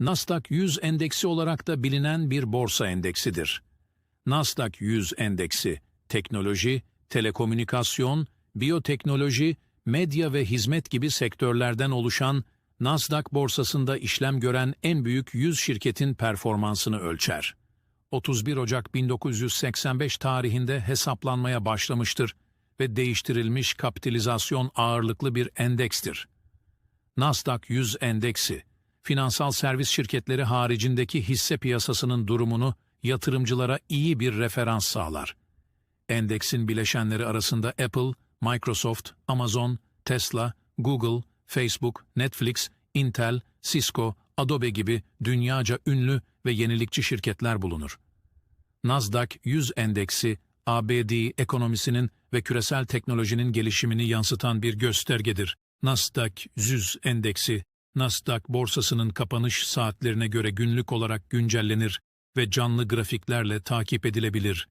Nasdaq 100 endeksi olarak da bilinen bir borsa endeksidir. Nasdaq 100 endeksi, teknoloji, telekomünikasyon, biyoteknoloji, medya ve hizmet gibi sektörlerden oluşan Nasdaq borsasında işlem gören en büyük 100 şirketin performansını ölçer. 31 Ocak 1985 tarihinde hesaplanmaya başlamıştır ve değiştirilmiş kapitalizasyon ağırlıklı bir endekstir. Nasdaq 100 endeksi, finansal servis şirketleri haricindeki hisse piyasasının durumunu yatırımcılara iyi bir referans sağlar. Endeksin bileşenleri arasında Apple, Microsoft, Amazon, Tesla, Google, Facebook, Netflix, Intel, Cisco, Adobe gibi dünyaca ünlü ve yenilikçi şirketler bulunur. Nasdaq 100 endeksi, ABD ekonomisinin ve küresel teknolojinin gelişimini yansıtan bir göstergedir. Nasdaq 100 endeksi, Nasdaq borsasının kapanış saatlerine göre günlük olarak güncellenir ve canlı grafiklerle takip edilebilir.